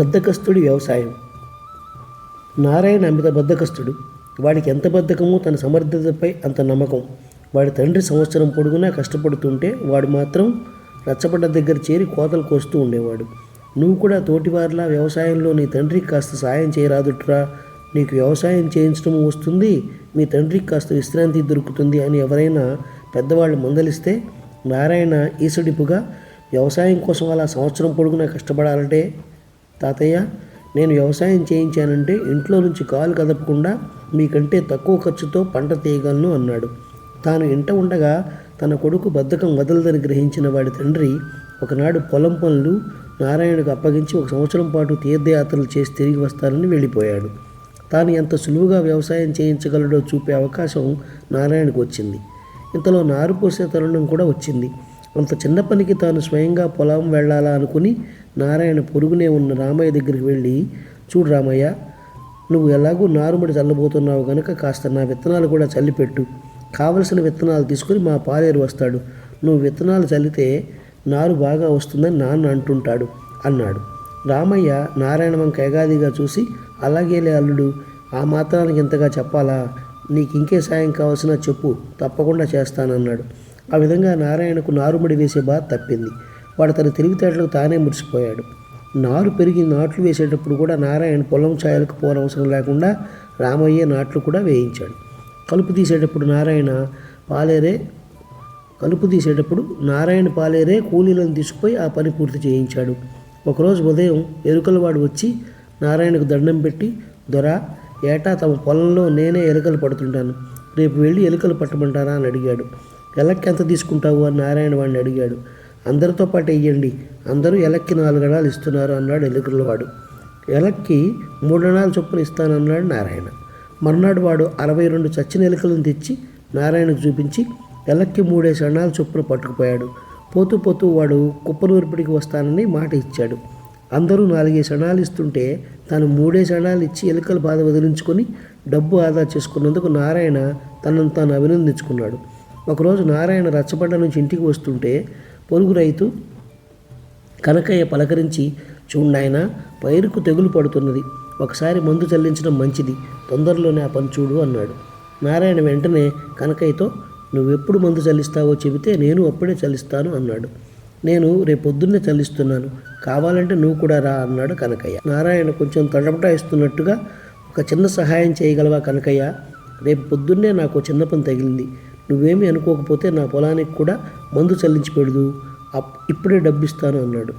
బద్ధకస్తుడి వ్యవసాయం. నారాయణ అమిత బద్ధకస్తుడు. వాడికి ఎంత బద్ధకమో తన సమర్థతపై అంత నమ్మకం. వాడి తండ్రి సంవత్సరం పొడుగునా కష్టపడుతుంటే వాడు మాత్రం రచ్చబడ్డ దగ్గర చేరి కోతలు కోస్తూ ఉండేవాడు. నువ్వు కూడా తోటివారిలా వ్యవసాయంలో నీ తండ్రికి కాస్త సాయం చేయరాదుట్రా. నీకు వ్యవసాయం చేయించడం వస్తుంది మీ తండ్రికి కాస్త విశ్రాంతి దొరుకుతుంది అని ఎవరైనా పెద్దవాళ్ళు మందలిస్తే నారాయణ ఈసడిపుగా వ్యవసాయం కోసం అలా సంవత్సరం పొడుగునా కష్టపడాలంటే తాతయ్య నేను వ్యవసాయం చేయించానంటే ఇంట్లో నుంచి కాలు కదపకుండా మీకంటే తక్కువ ఖర్చుతో పంట తీయగలను అన్నాడు. తాను ఇంట ఉండగా తన కొడుకు బద్ధకం వదలదని గ్రహించిన వాడి తండ్రి ఒకనాడు పొలం పనులు నారాయణకు అప్పగించి ఒక సంవత్సరం పాటు తీర్థయాత్రలు చేసి తిరిగి వస్తానని వెళ్ళిపోయాడు. తాను ఎంత సులువుగా వ్యవసాయం చేయించగలడో చూపే అవకాశం నారాయణకు వచ్చింది. ఇంతలో నారు పోసే తరుణం కూడా వచ్చింది. కొంత చిన్న పనికి తాను స్వయంగా పొలం వెళ్ళాలా అనుకుని నారాయణ పొరుగునే ఉన్న రామయ్య దగ్గరికి వెళ్ళి చూడు రామయ్య నువ్వు ఎలాగూ నారుమడి చల్లబోతున్నావు కనుక కాస్త నా విత్తనాలు కూడా చల్లిపెట్టు. కావలసిన విత్తనాలు తీసుకుని మా పాలేరు వస్తాడు. నువ్వు విత్తనాలు చల్లితే నారు బాగా వస్తుందని నాన్న అంటుంటాడు అన్నాడు. రామయ్య నారాయణ వంక ఎగాదిగా చూసి అలాగేలే అల్లుడు ఆ మాత్రానికి ఇంతగా చెప్పాలా? నీకు ఇంకే సాయం కావాల్సిన చెప్పు తప్పకుండా చేస్తానన్నాడు. ఆ విధంగా నారాయణకు నారుమడి వేసే బాధ తప్పింది. వాడు తన తెలివితేటలకు తానే మురిసిపోయాడు. నారు పెరిగి నాట్లు వేసేటప్పుడు కూడా నారాయణ పొలం ఛాయలకు పోనవసరం లేకుండా రామయ్య నాట్లు కూడా వేయించాడు. కలుపు తీసేటప్పుడు నారాయణ పాలేరే కలుపు తీసేటప్పుడు నారాయణ పాలేరే కూలీలను తీసుకుపోయి ఆ పని పూర్తి చేయించాడు. ఒకరోజు ఉదయం ఎరుకలవాడు వచ్చి నారాయణకు దండం పెట్టి దొర ఏటా తమ పొలంలో నేనే ఎలుకలు పడుతుంటాను. రేపు వెళ్ళి ఎలుకలు పట్టమంటారా? అని అడిగాడు. ఎలక్కి ఎంత తీసుకుంటావు? అని నారాయణ వాడిని అడిగాడు. అందరితో పాటు వెయ్యండి అందరూ ఎలక్కి నాలుగు అణాలు ఇస్తున్నారు అన్నాడు ఎలుకలవాడు ఎలక్కి మూడు అణాలు చొప్పున ఇస్తానన్నాడు నారాయణ. మర్నాడు వాడు అరవై రెండు చచ్చిన ఎలుకలను తెచ్చి నారాయణకు చూపించి ఎలక్కి మూడేసి అణాలు చొప్పున పట్టుకుపోయాడు. పోతూ పోతూ వాడు కుప్పనూర్పిడికి వస్తానని మాట ఇచ్చాడు. అందరూ నాలుగేసి అణాలు ఇస్తుంటే తాను మూడేసి అణాలు ఇచ్చి ఎలుకల బాధ వదిలించుకొని డబ్బు ఆదా చేసుకున్నందుకు నారాయణ తనను తాను అభినందించుకున్నాడు. ఒకరోజు నారాయణ రచ్చబండ నుంచి ఇంటికి వస్తుంటే పొరుగు రైతు కనకయ్య పలకరించి చూడాయన పైరుకు తెగులు పడుతున్నది. ఒకసారి మందు చల్లించడం మంచిది. తొందరలోనే ఆ పని చూడు అన్నాడు. నారాయణ వెంటనే కనకయ్యతో నువ్వెప్పుడు మందు చల్లిస్తావో చెబితే నేను అప్పుడే చల్లిస్తాను అన్నాడు. నేను రేపొద్దున్నే చల్లిస్తున్నాను. కావాలంటే నువ్వు కూడా రా అన్నాడు కనకయ్య. నారాయణ కొంచెం తడపటాయిస్తున్నట్టుగా ఒక చిన్న సహాయం చేయగలవా కనకయ్య? రేపు పొద్దున్నే నాకు చిన్న పని తగిలింది. నువ్వేమీ అనుకోకపోతే నా పొలానికి కూడా మందు చల్లించి పెడదు. అప్ ఇప్పుడే డబ్బిస్తాను అన్నాడు.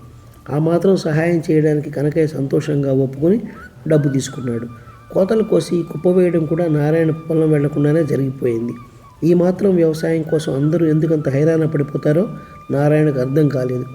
ఆ మాత్రం సహాయం చేయడానికి కనకయ్య సంతోషంగా ఒప్పుకొని డబ్బు తీసుకున్నాడు. కోతలు కోసి కుప్పవేయడం కూడా నారాయణ పొలం వెళ్ళకుండానే జరిగిపోయింది. ఈ మాత్రం వ్యవసాయం కోసం అందరూ ఎందుకంత హైరాణ పడిపోతారో నారాయణకు అర్థం కాలేదు.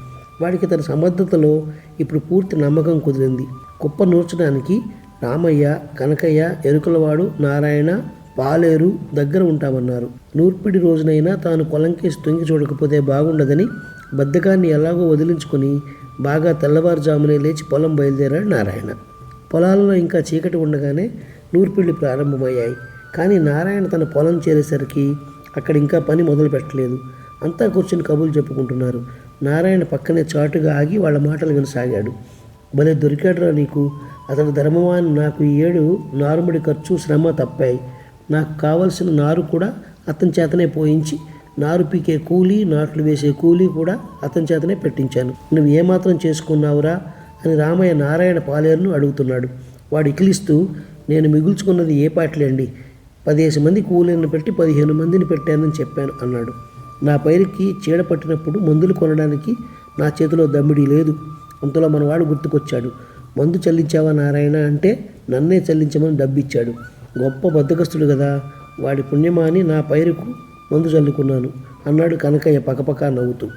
వాడికి తన సమర్థతలో ఇప్పుడు పూర్తి నమ్మకం కుదిరింది. కుప్ప నూర్చడానికి రామయ్య కనకయ్య ఎరుకలవాడు నారాయణ పాలేరు దగ్గర ఉంటామన్నారు. నూర్పిడి రోజునైనా తాను కొలంకేసి తొంగి చూడకపోతే బాగుండదని బద్ధకాన్ని ఎలాగో వదిలించుకొని బాగా తెల్లవారుజామునే లేచి పొలం బయలుదేరాడు నారాయణ. పొలాలలో ఇంకా చీకటి ఉండగానే నూర్పిళ్ళు ప్రారంభమయ్యాయి. కానీ నారాయణ తన పొలం చేరేసరికి అక్కడ ఇంకా పని మొదలు పెట్టలేదు. అంతా కూర్చుని కబుర్లు చెప్పుకుంటున్నారు. నారాయణ పక్కనే చాటుగా ఆగి వాళ్ళ మాటలు వినసాగాడు. భలే దొరికాడురా నీకు. అతని ధర్మవాన్ నాకు ఈ ఏడు నారుమడి ఖర్చు శ్రమ తప్పాయి. నాకు కావలసిన నారు కూడా అతని చేతనే పోయించి నారు పీకే కూలీ నాట్లు వేసే కూలీ కూడా అతని చేతనే పెట్టించాను. నువ్వు ఏమాత్రం చేసుకున్నావురా? అని రామయ్య నారాయణ పాలేరును అడుగుతున్నాడు. వాడు ఇకిలిస్తూ నేను మిగుల్చుకున్నది ఏ పాటలేండి పదిహేను మంది కూలీలను పెట్టి పదిహేను మందిని పెట్టానని చెప్పాను అన్నాడు. నా పైరుకి చీడ పట్టినప్పుడు మందులు కొనడానికి నా చేతిలో దమ్మిడి లేదు. అంతలో మనవాడు గుర్తుకొచ్చాడు. మందు చెల్లించావా నారాయణ? అంటే నన్నే చెల్లించమని డబ్బిచ్చాడు. గొప్ప బద్దకస్తుడు కదా. వాడి పుణ్యమాని నా పైరుకు మందు చల్లుకున్నాను అన్నాడు కనకయ్య పకపక నవ్వుతూ.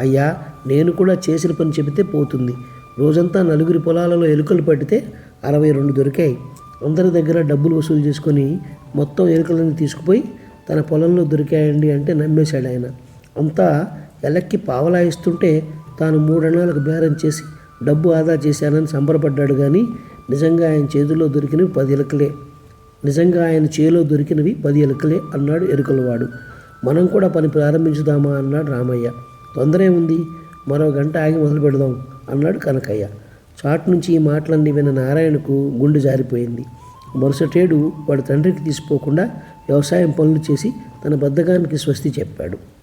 అయ్యా నేను కూడా చేసిన పని చెబితే పోతుంది. రోజంతా నలుగురి పొలాలలో ఎలుకలు పట్టితే అరవై రెండు దొరికాయి. అందరి దగ్గర డబ్బులు వసూలు చేసుకొని మొత్తం ఎలుకలను తీసుకుపోయి తన పొలంలో దొరికాయండి అంటే నమ్మేశాడు ఆయన. అంతా ఎలక్కి పావలాయిస్తుంటే తాను మూడన్నాలకు బేరం చేసి డబ్బు ఆదా చేశానని సంబరపడ్డాడు కానీ నిజంగా ఆయన చేతిలో దొరికినవి పది ఎలుకలే. నిజంగా ఆయన చేలో దొరికినవి పది ఎలుకలే అన్నాడు ఎరుకలవాడు. మనం కూడా పని ప్రారంభించుదామా అన్నాడు రామయ్య. తొందరే ఉంది మరో గంట ఆగి మొదలు పెడదాం అన్నాడు కనకయ్య. చాటు నుంచి ఈ మాటలన్నీ విన్న నారాయణకు గుండె జారిపోయింది. మరుసటేడు వాడు తండ్రికి తీసిపోకుండా వ్యవసాయం పనులు చేసి తన బద్ధకానికి స్వస్తి చెప్పాడు.